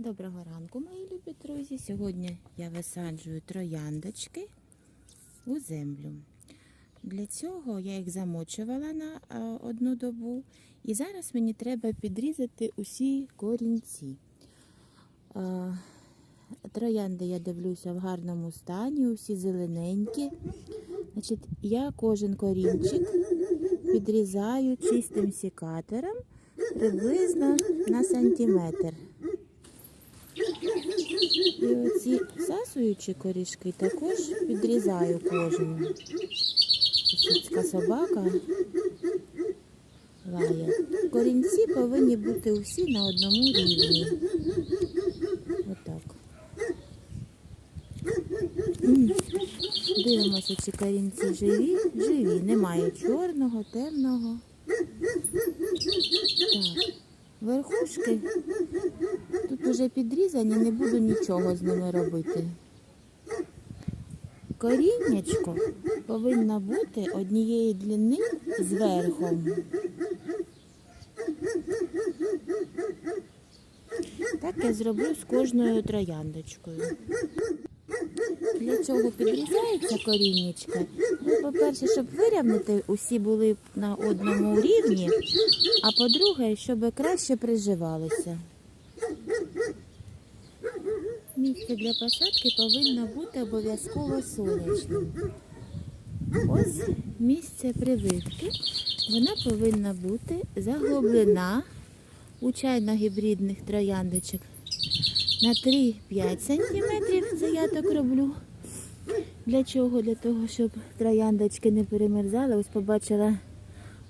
Доброго ранку, мої любі друзі. Сьогодні я висаджую трояндочки у землю. Для цього я їх замочувала на е, одну добу, і зараз мені треба підрізати усі корінці. Е, Троянди я дивлюся в гарному стані, усі зелененькі. Значить, я кожен корінчик підрізаю чистим сікатором приблизно на сантиметр. І оці всасуючі корішки також підрізаю кожну. Сусідська собака лає. Корінці повинні бути усі на одному рівні. Отак. Дивимося, чи корінці живі. Живі. Немає чорного, темного. Так. Верхушки Тут уже підрізані, не буду нічого з ними робити. Коріннячко повинно бути однієї длини з верхом. Так я зроблю з кожною трояндочкою. Для цього підрізається коріннячко. Ну, по-перше, щоб вирівняти, усі були на одному рівні, а по-друге, щоб краще приживалися. Місце для посадки повинно бути обов'язково сонячним. Ось місце прививки. Вона повинна бути заглублена у чайно-гібридних трояндочок на 3-5 см. Це я так роблю. Для чого? Для того, щоб трояндочки не перемерзали. Ось побачила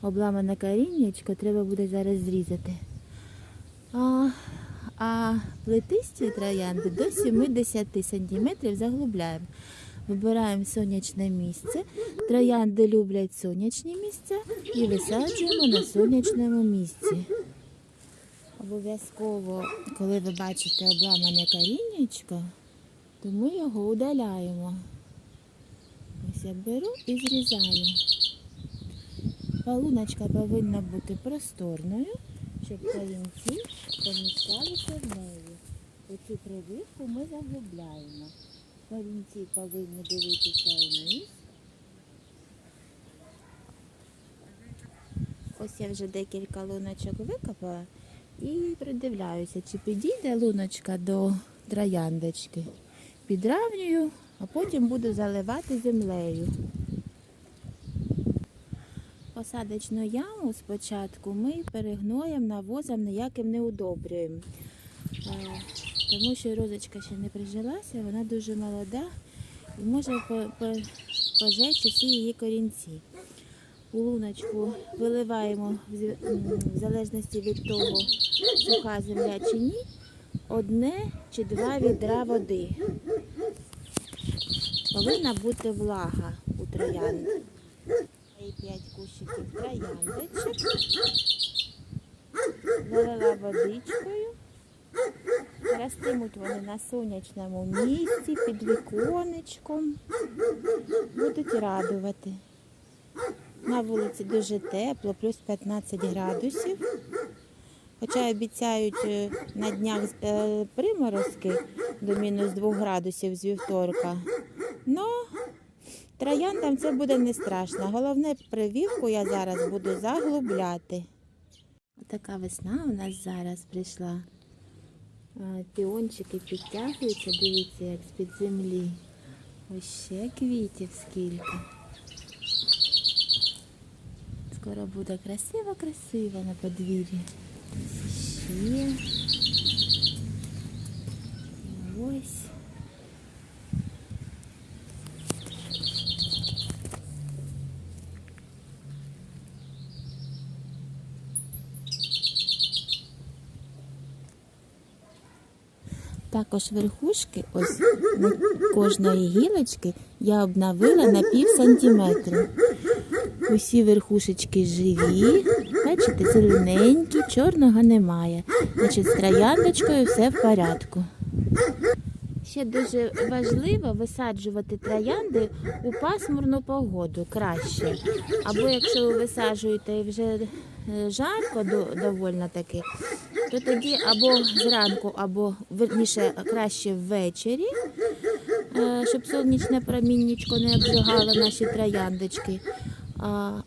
обламане коріннячко, треба буде зараз зрізати. А, а плетисті троянди до 70 см заглубляємо. Вибираємо сонячне місце. Троянди люблять сонячні місця і висаджуємо на сонячному місці. Обов'язково, коли ви бачите обламане коріннячко, то ми його удаляємо. Ось я беру і зрізаю. Палуночка повинна бути просторною, щоб корінці поміщалися в неї. Оцю прививку ми заглубляємо. Корінці повинні дивитися вниз. Ось я вже декілька луночок викопала і придивляюся, чи підійде луночка до трояндочки. Підравнюю, а потім буду заливати землею посадочну яму спочатку ми перегноєм, навозом ніяким не удобрюємо, е, тому що розочка ще не прижилася, вона дуже молода і може пожечь усі її корінці. Луночку виливаємо в залежності від того, суха земля чи ні, одне чи два відра води. Повинна бути влага у троянд. 5 кущиків трояндочок. Залила водичкою. растимуть вони на сонячному місці, під віконечком. Будуть радувати. На вулиці дуже тепло, плюс 15 градусів. Хоча обіцяють е, на днях е, приморозки до мінус 2 градусів з вівторка. Но трояндам це буде не страшно. Головне, прививку я зараз буду заглубляти. Така весна у нас зараз прийшла. Піончики підтягуються, дивіться, як з-під землі. Ось ще квітів скільки. Скоро буде красиво-красиво на подвір'ї. Ще. Ось. Також верхушки, ось кожної гілочки я обновила на пів сантиметра. Усі верхушечки живі, бачите, зелененькі, чорного немає. Значить, з трояндочкою все в порядку. Ще дуже важливо висаджувати троянди у пасмурну погоду краще. Або якщо ви висаджуєте вже жарко до- довольно таки, то тоді або зранку, або верніше краще ввечері, е, щоб сонячне проміннячко не обжигало наші трояндочки.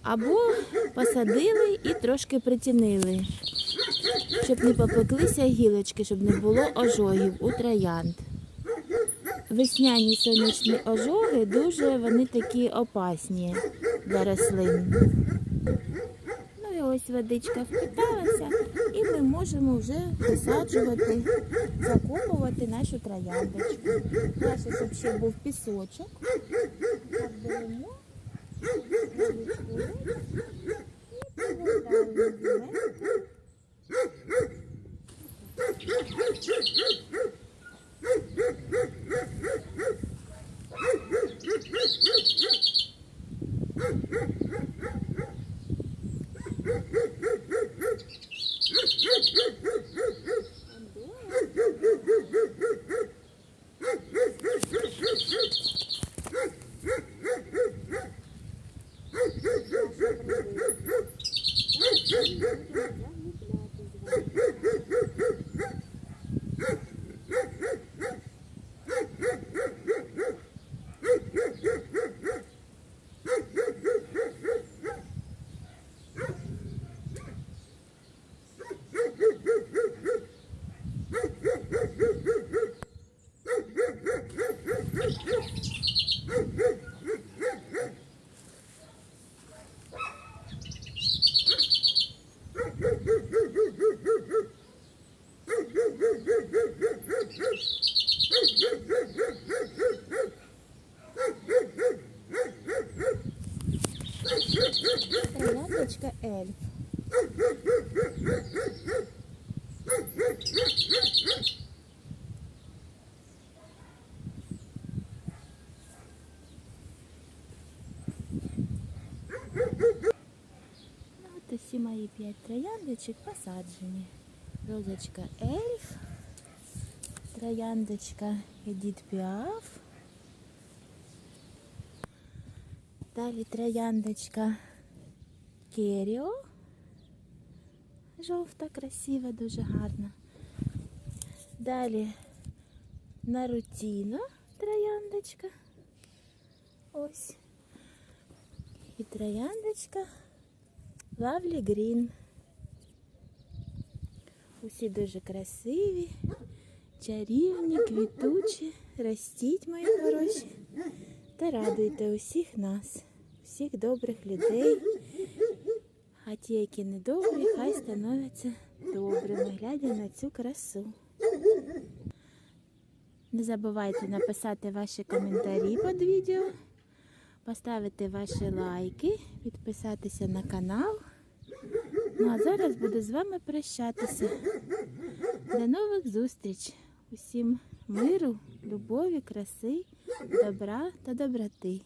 Або посадили і трошки притінили, щоб не попеклися гілочки, щоб не було ожогів у троянд. Весняні сонячні ожоги дуже вони такі опасні для рослин. Ось водичка впиталася, і ми можемо вже висаджувати, закопувати нашу трояндочку. Краще, щоб ще був пісочок. Так беремо, водичку і повертаємо земельку. Трояндочка ельф. Ну, от усі мої п'ять трояндочок посаджені. Розочка ельф, трояндочка Едіт Піаф. Далі трояндочка Керіо. Жовта, красива, дуже гарна. Далі Нарутіно трояндочка. Ось. І трояндочка Лавлі Грін. Усі дуже красиві, чарівні, квітучі. Ростіть, мої хороші. Та радуйте усіх нас, всіх добрих людей. А ті, які недобрі, хай становляться добрими, глядя на цю красу. Не забувайте написати ваші коментарі під відео, поставити ваші лайки, підписатися на канал. Ну а зараз буду з вами прощатися. До нових зустріч! Усім миру, любові, краси, добра та доброти.